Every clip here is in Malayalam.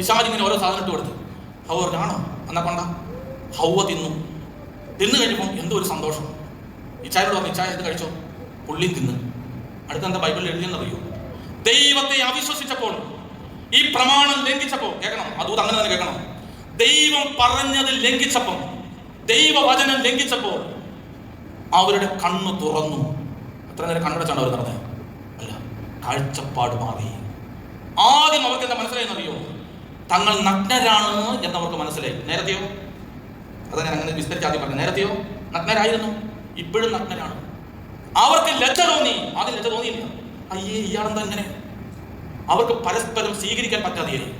പിശാജ് ഇങ്ങനെ ഓരോ സാധനം ഇട്ട് കൊടുത്തു. ഹൗവ കാണോ എന്നാ കൊണ്ട? ഹൗവ തിന്നു. തിന്നു കഴിഞ്ഞപ്പോൾ എന്തോ ഒരു സന്തോഷം. ഇച്ചായോട് പറഞ്ഞു ഇച്ചായ എന്ത് കഴിച്ചോ? പുള്ളി തിന്ന്. അടുത്ത എന്താ ബൈബിളിൽ എഴുതിയെന്നറിയോ? ദൈവത്തെ അവിശ്വസിച്ചപ്പോൾ ഈ പ്രമാണം ലംഘിച്ചപ്പോൾ കേൾക്കണം? അതൂത് അങ്ങനെ തന്നെ കേൾക്കണം? ദൈവം പറഞ്ഞത് ലംഘിച്ചപ്പോൾ ദൈവവചനം ലംഘിച്ചപ്പോൾ അവരുടെ കണ്ണ് തുറന്നു. എത്ര നേരം കണ്ണടച്ചാണ് അവർ നടന്നത്? അല്ല കാഴ്ചപ്പാട് മാറി. ആദ്യം അവർക്ക് എന്താ മനസ്സിലായെന്നറിയോ? തങ്ങൾ നഗ്നരാണ് എന്നവർക്ക് മനസ്സിലായി. നേരത്തെയോ? അതാ ഞാൻ അങ്ങനെ വിസ്തരിച്ച് ആദ്യം പറഞ്ഞു നേരത്തെയോ? നഗ്നരായിരുന്നു. ഇപ്പോഴും നഗ്നരാണ്. അവർക്ക് ലജ്ജ തോന്നി. ആദ്യം ലജ്ജ തോന്നിയില്ല. അയ്യേ ഇയാളെന്താ ഇങ്ങനെ? അവർക്ക് പരസ്പരം സ്വീകരിക്കാൻ പറ്റാതെയായി.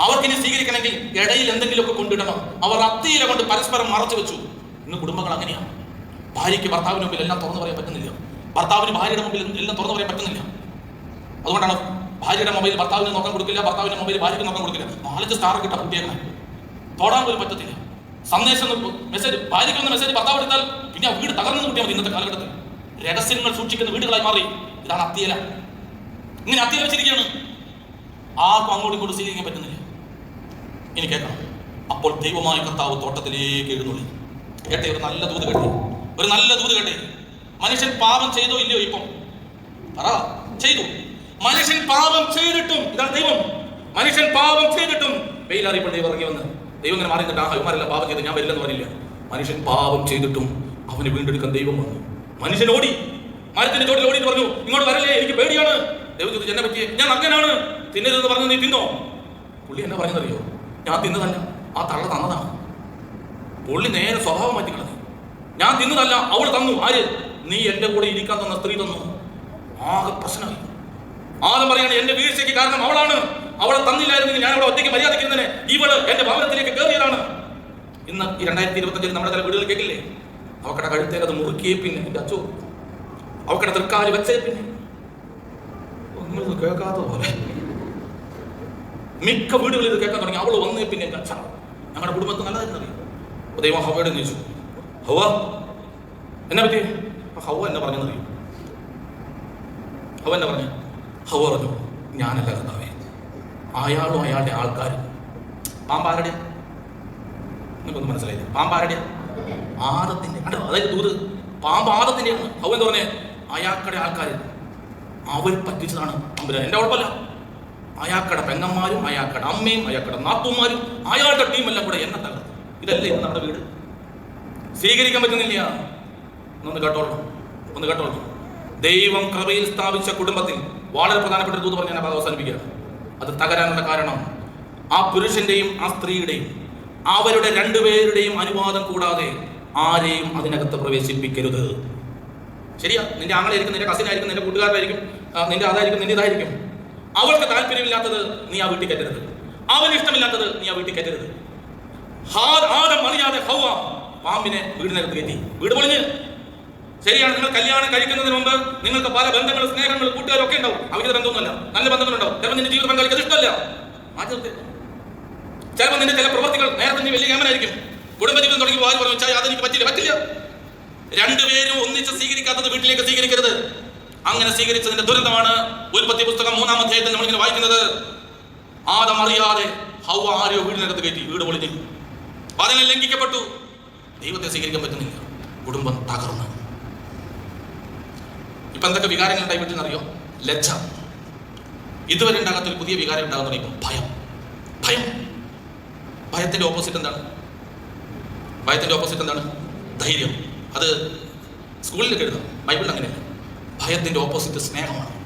അവർക്കിനി സ്വീകരിക്കണമെങ്കിൽ ഇടയിൽ എന്തെങ്കിലുമൊക്കെ കൊണ്ടിടണം അവർ അത്തിയില കൊണ്ട് പരസ്പരം മറച്ചു വെച്ചു. ഇന്ന് കുടുംബങ്ങൾ അങ്ങനെയാണ്. ഭാര്യയ്ക്ക് ഭർത്താവിന് മുമ്പിൽ എല്ലാം തുറന്നു പറയാൻ പറ്റുന്നില്ല. ഭർത്താവിന് ഭാര്യയുടെ മുമ്പിൽ എല്ലാം തുറന്നു പറയാൻ പറ്റുന്നില്ല. അതുകൊണ്ടാണ് ഭാര്യയുടെ മൊബൈൽ ഭർത്താവിന് നോക്കാൻ കൊടുക്കില്ല ഭർത്താവിന്റെ മൊബൈൽ ഭാര്യയ്ക്ക് നോക്കാൻ കൊടുക്കില്ല. നാലഞ്ച് സ്റ്റാർ കിട്ടാം കുട്ടിയെ തോടാൻ പോലും പറ്റത്തില്ല. സന്ദേശം മെസ്സേജ് ഭാര്യയ്ക്ക് വന്ന മെസ്സേജ് ഭർത്താവ് എടുത്താൽ പിന്നെ ആ വീട് തകർന്നു കുട്ടിയാൽ മതി ഇന്നത്തെ കാലഘട്ടത്തിൽ. രഹസ്യങ്ങൾ സൂക്ഷിക്കുന്ന വീടുകളായി മാറി. ഇതാണ് അത്തിയല. ഇങ്ങനെ അത്തിയല വെച്ചിരിക്കുകയാണ്. ആർക്കും അങ്ങോട്ടും ഇങ്ങോട്ടും സ്വീകരിക്കാൻ പറ്റുന്നില്ല. ഇനി കേൾക്കണം. അപ്പോൾ ദൈവമായ കർത്താവ് തോട്ടത്തിലേക്ക് എഴുന്നള്ളി. കേട്ടെ ഒരു നല്ല ദൂത് കേട്ടെ. ഒരു നല്ല ദൂത് കേട്ടെ. മനുഷ്യൻ പാപം ചെയ്തോ ഇല്ലയോ ഇപ്പം? പറ ചെയ്തു. മനുഷ്യൻ പാപം ചെയ്തിട്ടും ഇതാണ് ദൈവം. മനുഷ്യൻ പാപം ചെയ്തിട്ടും വെയിലറിയപ്പോൾ ദൈവം ഇറങ്ങി വന്ന് ദൈവം ഇങ്ങനെ മാറി ആ ഇവന്മാരെല്ലാം പാപം ചെയ്ത് ഞാൻ വരില്ലെന്ന് പറഞ്ഞില്ല? മനുഷ്യൻ പാപം ചെയ്തിട്ടും അവന് വീണ്ടെടുക്കാൻ ദൈവം വന്നു. മനുഷ്യൻ ഓടി മരത്തിന്റെ ചോട്ടിൽ ഓടി പറഞ്ഞു ഇങ്ങോട്ട് വരല്ലേ എനിക്ക് പേടിയാണ്. ദൈവം ചോദിച്ചു എന്നെ പറ്റിയേ ഞാൻ അങ്ങനാണ്. തിന്നരുതെന്ന് പറഞ്ഞു നീ തിന്നോ? പുള്ളി എന്നെ പറഞ്ഞതറിയോ ഞാൻ തിന്നതല്ല ആ തള്ള തന്നതാണ്. പുള്ളി നേരെ സ്വഭാവം മാറ്റി കളഞ്ഞു. ഞാൻ തിന്നതല്ല അവൾ തന്നു. ആര്? നീ എന്റെ കൂടെ ഇരിക്കാൻ തന്ന സ്ത്രീ തന്നു. ആകെ പ്രശ്നമായി. ആദ്യം പറയാണ് എന്റെ വീഴ്ചയ്ക്ക് കാരണം അവളാണ്. അവളെ തന്നില്ലായിരുന്നെങ്കിൽ ഞാൻ അവളെ ഒറ്റയ്ക്ക് മര്യാദയ്ക്കുന്നതിന് ഇവൾ എന്റെ ഭവനത്തിലേക്ക് കയറിയതാണ്. ഇന്ന് ഈ രണ്ടായിരത്തി ഇരുപത്തഞ്ചിൽ നമ്മുടെ ചില വീടുകൾ കേൾക്കില്ലേ? അവക്കട കഴുത്തേക്ക് അത് മുറുക്കിയേ പിന്നെ എന്റെ അച്ചോ അവക്കടെ തൃക്കാൽ വെച്ചേ പിന്നെ. കേൾക്കാത്ത പോലെ. മിക്ക വീടുകളിൽ ഇത് കേൾക്കാൻ തുടങ്ങി. അവൾ വന്നേ പിന്നെ എന്റെ അച്ഛനാണ് ഞങ്ങളുടെ കുടുംബത്തിൽ നല്ലതായിരുന്നറിയാം അപ്പൊ ദൈവം ഹവയോട് ചോദിച്ചു ഹവ എന്നെ പറ്റി ഹവ എന്നെ പറഞ്ഞെന്നറിയും? ഹവ എന്നെ പറഞ്ഞു? ഹവ പറഞ്ഞു ഞാനല്ല കർത്താവേ അയാളും അയാളുടെ ആൾക്കാരും. പാമ്പാരുടെ. നിങ്ങൾക്കൊന്ന് മനസ്സിലായില്ല? പാമ്പാരുടെ. ആദത്തിന്റെ കണ്ടോ? അതായത് ദൂത് പാമ്പ് ആദത്തിന്റെയാണ്. ഹവ എന്ന് പറഞ്ഞേ? അയാക്കടെ ആൾക്കാർ അവർ പറ്റിച്ചതാണ് അമ്പുരാൻ. എന്റെ കുഴപ്പമില്ല? അയാക്കട പെങ്ങന്മാരും അയാക്കട അമ്മയും അയാക്കട നാത്തുമാരും അയാളുടെ ടീമെല്ലാം കൂടെ എന്നെ തകർത്തു. ഇതല്ലേ ഇന്ന് നമ്മുടെ വീട്. സ്വീകരിക്കാൻ പറ്റുന്നില്ല. ഒന്ന് കേട്ടോളൂ. ഒന്ന് കേട്ടോളൂ. ദൈവം കൃപയിൽ സ്ഥാപിച്ച കുടുംബത്തിൽ വളരെ പ്രധാനപ്പെട്ട ദൂത് പറഞ്ഞ് ഞാൻ അത് അത് തകരാനുള്ള കാരണം ആ പുരുഷന്റെയും ആ സ്ത്രീയുടെയും അവരുടെ രണ്ടുപേരുടെയും അനുവാദം കൂടാതെ ആരെയും അതിനകത്ത് പ്രവേശിപ്പിക്കരുത്. ശരിയാ? നിന്റെ ആങ്ങളായിരിക്കും നിന്റെ കസിനായിരിക്കും നിന്റെ കൂട്ടുകാരനായിരിക്കും നിന്റെ അതായിരിക്കും നിന്റെ ഇതായിരിക്കും. അവൾക്ക് താല്പര്യമില്ലാത്തത് നീ ആ വീട്ടിൽ കയറ്റരുത്. അവന് ഇഷ്ടമില്ലാത്തത് നീ ആ വീട്ടിൽ കയറ്റരുത്. ഹാ- ആദം അറിയാതെ ഹൗവ പാമ്പിനെ വീടിനകത്ത് കയറ്റി. വീട് പൊളിഞ്ഞ്. ശരിയാണ് നിങ്ങൾ കല്യാണം കഴിക്കുന്നതിന് മുമ്പ് നിങ്ങൾക്ക് പല ബന്ധങ്ങളും സ്നേഹങ്ങളും കൂട്ടുകാരും ഒക്കെ ഉണ്ടാവും. അവരുടെ ബന്ധമൊന്നുമല്ല. നല്ല ബന്ധങ്ങളുണ്ടാവും. ചിലപ്പോൾ നിന്റെ ജീവിത പങ്കാളിക്ക് അത് ഇഷ്ടമല്ല. ചിലപ്പോൾ നിന്റെ ചില പ്രവർത്തികൾ നേരത്തെ നീ വലിയ ക്യാമനായിരിക്കും കുടുംബജീവിതം തുടങ്ങി ആര് പറഞ്ഞു "ചായ, അതെനിക്ക് പറ്റില്ല പറ്റില്ല. രണ്ടുപേരും ഒന്നിച്ച് സ്വീകരിക്കാത്തത് വീട്ടിലേക്ക് സ്വീകരിക്കരുത്. അങ്ങനെ സ്വീകരിച്ചതിന്റെ ദുരന്തമാണ് ഉൽപ്പത്തി പുസ്തകം മൂന്നാം അധ്യായത്തിൽ നമ്മളിങ്ങനെ വായിക്കുന്നത്. ആദം അറിയാതെ ഹൗവ ആരെയോ വീടിനകത്ത് കയറ്റി വീട് പൊളിഞ്ഞു. അതിനെ ലംഘിക്കപ്പെട്ടു. ദൈവത്തെ സ്വീകരിക്കാൻ പറ്റുന്നില്ല. കുടുംബം തകർന്നു. ഇപ്പൊ എന്തൊക്കെ വികാരങ്ങൾ ഉണ്ടായി അറിയോ? ലജ്ജ. ഇതുവരെ ഉണ്ടാകാത്ത ഒരു പുതിയ വികാരം ഉണ്ടാകുന്ന പറയുമ്പോൾ ഭയം. ഭയം. ഭയത്തിന്റെ ഓപ്പോസിറ്റ് എന്താണ്? ഭയത്തിന്റെ ഓപ്പോസിറ്റ് എന്താണ്? ധൈര്യം. അത് സ്കൂളിൽ എഴുതാം. ബൈബിളിൽ അങ്ങനെയല്ല. ഭയത്തിന്റെ ഓപ്പോസിറ്റ് സ്നേഹമാണ്.